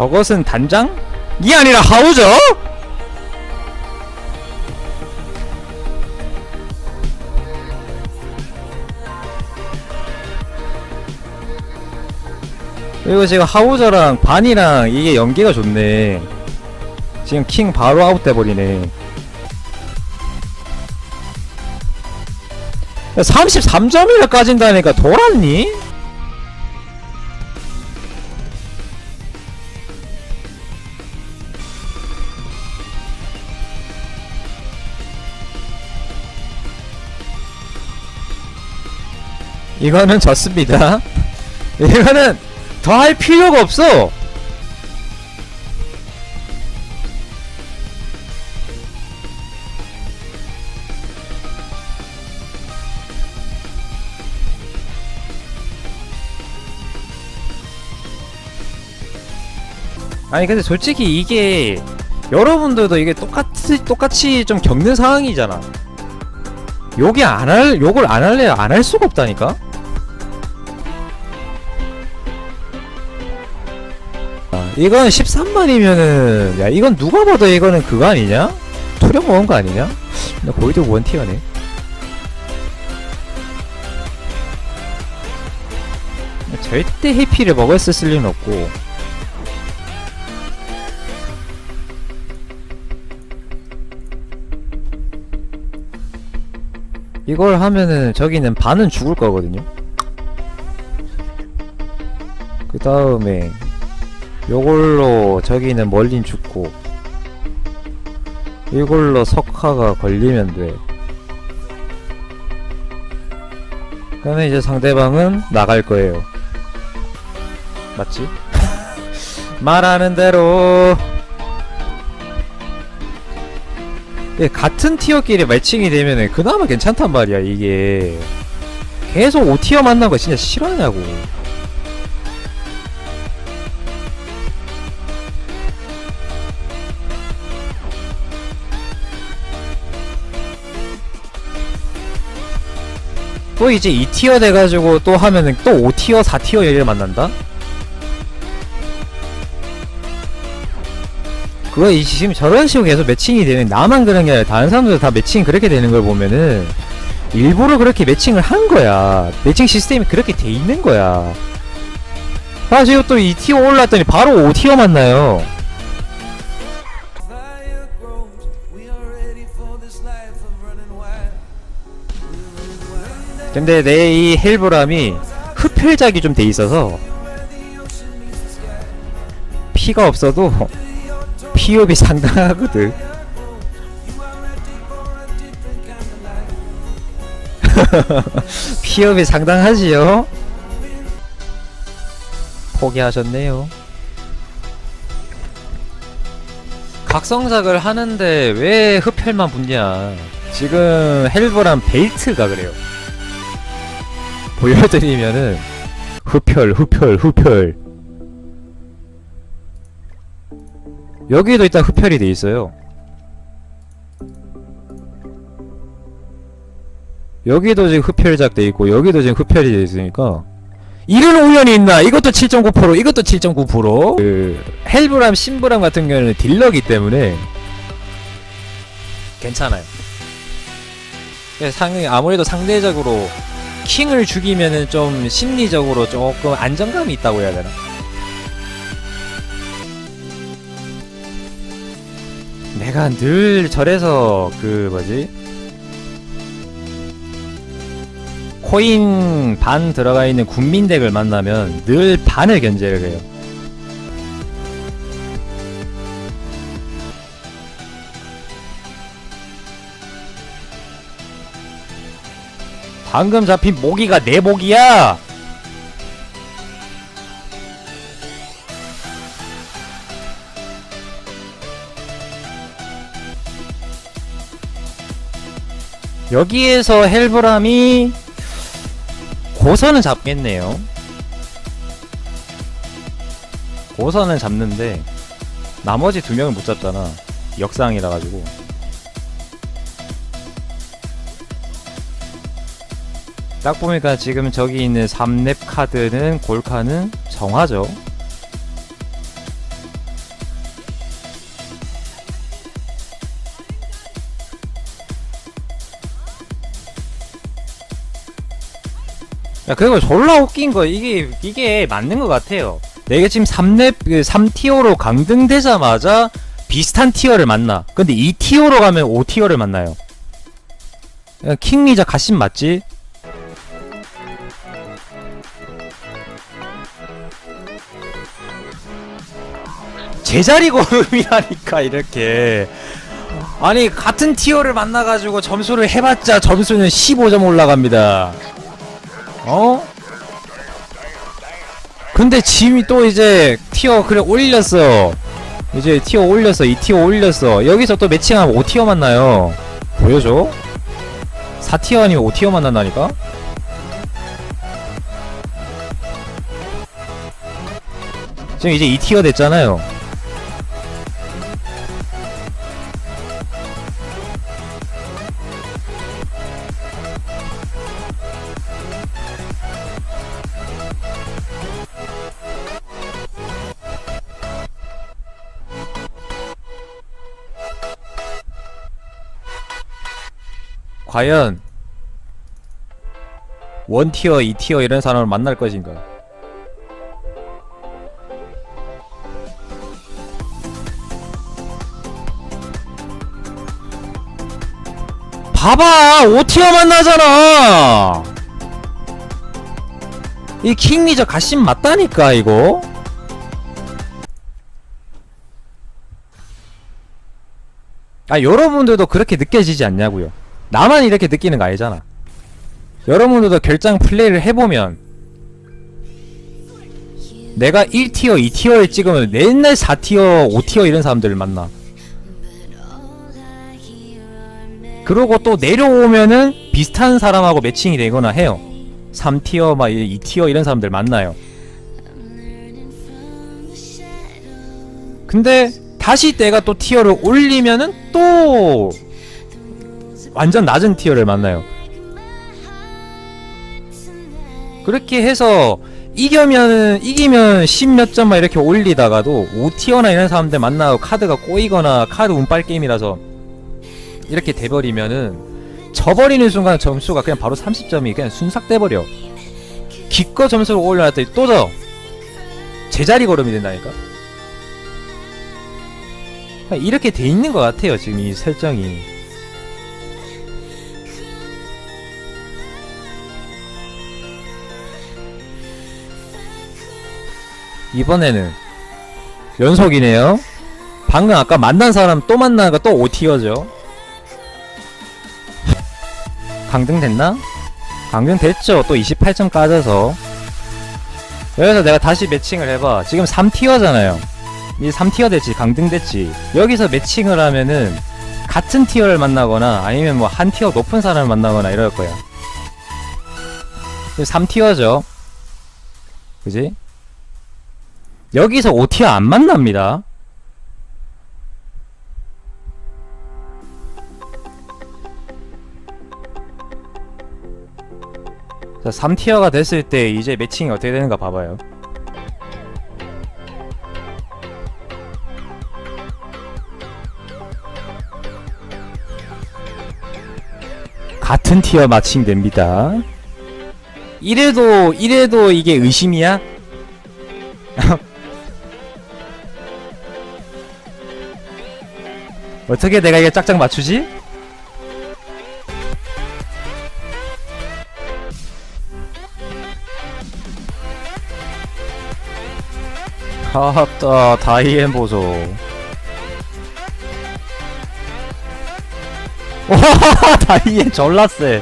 저것은 단장? 이 아니라 하우저? 그리고 지금 하우저랑 반이랑 이게 연계가 좋네. 지금 킹 바로 아웃돼 버리네. 33점이나 까진다니까 돌았니? 이거는 졌습니다. 이거는 더 할 필요가 없어. 아니 근데 솔직히 이게 여러분들도 이게 똑같이 똑같이 좀 겪는 상황이잖아. 욕이 안할 욕을 안 할래 안 할 수가 없다니까. 이건 13만이면은 야 이건 누가 봐도 이거는 그거 아니냐? 투력 먹은 거 아니냐? 근데 거기도 원티어네. 절대 해피를 먹었을 리는 없고 이걸 하면은 저기는 반은 죽을 거거든요. 그 다음에 요걸로 저기는 멀린 죽고 이걸로 석화가 걸리면 돼. 그러면 이제 상대방은 나갈 거예요. 맞지? 말하는 대로 예, 같은 티어끼리 매칭이 되면은 그나마 괜찮단 말이야 이게 계속 5티어 만난 거 진짜 싫어하냐고 또 이제 2티어 돼가지고 또 하면은 또 5티어 4티어 얘를 만난다? 그거 이 지금 저런 식으로 계속 매칭이 되면 나만 그런 게 아니라 다른 사람들 다 매칭 그렇게 되는 걸 보면은 일부러 그렇게 매칭을 한 거야. 매칭 시스템이 그렇게 돼 있는 거야. 아 지금 또 2티어 올랐더니 바로 5티어 만나요. 근데 내 이 헬브람이 흡혈작이 좀 돼 있어서 피가 없어도 피업이 상당하거든. 피업이 상당하지요. 포기하셨네요. 각성작을 하는데 왜 흡혈만 붙냐? 지금 헬브람 벨트가 그래요. 보여드리면은 흡혈, 흡혈, 흡혈. 여기에도 일단 흡혈이 돼 있어요. 여기도 지금 흡혈작 돼 있고 여기도 지금 흡혈이 돼 있으니까 이런 우연이 있나? 이것도 7.9%, 이것도 7.9%. 그 헬브람, 신브람 같은 경우는 딜러기 때문에 괜찮아요. 예, 상 아무래도 상대적으로 킹을 죽이면은 좀 심리적으로 조금 안정감이 있다고 해야 되나? 내가 늘 절에서 그 뭐지? 코인 반 들어가 있는 군민 덱을 만나면 늘 반을 견제를 해요. 방금 잡힌 모기가 내 모기야! 여기에서 헬브람이 고선은 잡겠네요. 고선은 잡는데 나머지 두 명은 못 잡잖아. 역상이라 가지고. 딱 보니까 지금 저기 있는 3렙 카드는 골카는 정화죠. 야 그리고 졸라 웃긴 거 이게 이게 맞는 것 같아요. 내가 지금 3렙 3티어로 그 강등되자마자 비슷한 티어를 만나. 근데 2티어로 가면 5티어를 만나요. 킹리자 가신 맞지? 제자리 걸음이라니까, 이렇게. 아니, 같은 티어를 만나가지고 점수를 해봤자 점수는 15점 올라갑니다. 어? 근데 짐이 또 이제 티어 그래 올렸어. 이제 티어 올렸어. 이 티어 올렸어. 여기서 또 매칭하면 5티어 만나요. 보여줘? 4티어 아니면 5티어 만난다니까? 지금 이제 2티어 됐잖아요. 과연 원티어, 2티어 이런 사람을 만날 것인가? 봐봐! 5티어 만나잖아! 이 킹리저 가심 맞다니까, 이거? 아, 여러분들도 그렇게 느껴지지 않냐고요. 나만 이렇게 느끼는 거 아니잖아. 여러분들도 결장 플레이를 해보면 내가 1티어, 2티어를 찍으면 맨날 4티어, 5티어 이런 사람들을 만나. 그러고 또 내려오면은 비슷한 사람하고 매칭이 되거나 해요. 3티어, 막 2티어 이런 사람들 만나요. 근데 다시 내가 또 티어를 올리면은 또 완전 낮은 티어를 만나요. 그렇게 해서 이겨면 이기면 10몇 점만 이렇게 올리다가도 5티어나 이런 사람들 만나고 카드가 꼬이거나 카드 운빨 게임이라서 이렇게 돼버리면은 져버리는 순간 점수가 그냥 바로 30점이 그냥 순삭 돼 버려. 기껏 점수를 올려놨더니 또 져. 제자리 걸음이 된다니까. 이렇게 돼 있는 것 같아요 지금 이 설정이. 이번에는 연속이네요. 방금 아까 만난 사람 또 만나가 또 5티어죠. 강등 됐나? 강등 됐죠. 또 28점 까져서. 여기서 내가 다시 매칭을 해봐. 지금 3티어잖아요. 이제 3티어 됐지. 강등 됐지. 여기서 매칭을 하면은 같은 티어를 만나거나 아니면 뭐 한 티어 높은 사람을 만나거나 이럴 거야. 3티어죠. 그지? 여기서 5티어 안 만납니다. 자, 3티어가 됐을 때 이제 매칭이 어떻게 되는가 봐봐요. 같은 티어 마칭 됩니다. 이래도 이래도 이게 의심이야? 어떻게 내가 이게 짝짝 맞추지? 아따 다이앤 보소 와 다이앤 졸라 세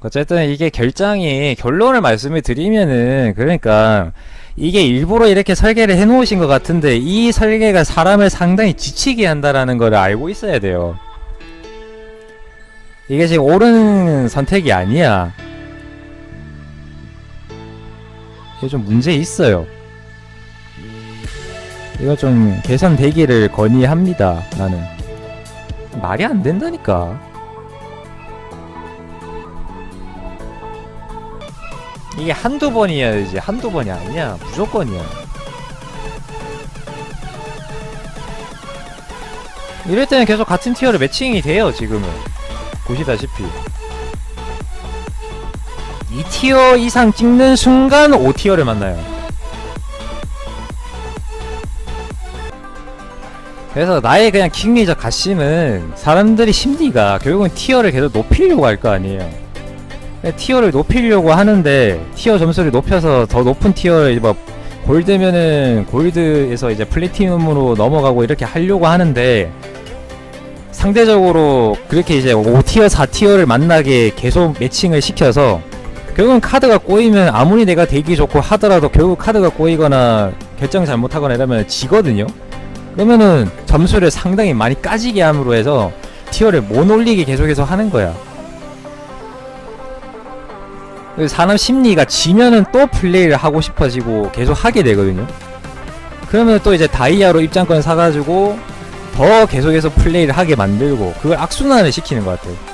어쨌든 이게 결장이 결론을 말씀을 드리면은 그러니까 이게 일부러 이렇게 설계를 해 놓으신 것 같은데 이 설계가 사람을 상당히 지치게 한다라는 걸 알고 있어야 돼요. 이게 지금 옳은 선택이 아니야. 이게 좀 문제 있어요. 이거 좀 개선되기를 건의합니다. 나는 말이 안 된다니까. 이게 한두 번이어야지. 한두 번이 아니야. 무조건이야. 이럴 때는 계속 같은 티어를 매칭이 돼요 지금은. 보시다시피. 2티어 이상 찍는 순간 5티어를 만나요. 그래서 나의 그냥 킹리저 가심은 사람들이 심리가 결국은 티어를 계속 높이려고 할 거 아니에요 티어를 높이려고 하는데 티어 점수를 높여서 더 높은 티어를 이제 뭐 골드면은 골드에서 이제 플래티넘으로 넘어가고 이렇게 하려고 하는데 상대적으로 그렇게 이제 5티어 4티어를 만나게 계속 매칭을 시켜서 결국은 카드가 꼬이면 아무리 내가 되기 좋고 하더라도 결국 카드가 꼬이거나 결정 잘못하거나 이러면 지거든요. 그러면은 점수를 상당히 많이 까지게 함으로 해서 티어를 못 올리게 계속해서 하는 거야 사람 심리가 지면은 또 플레이를 하고 싶어지고 계속 하게 되거든요. 그러면 또 이제 다이아로 입장권 사가지고 더 계속해서 플레이를 하게 만들고 그걸 악순환을 시키는 것 같아요.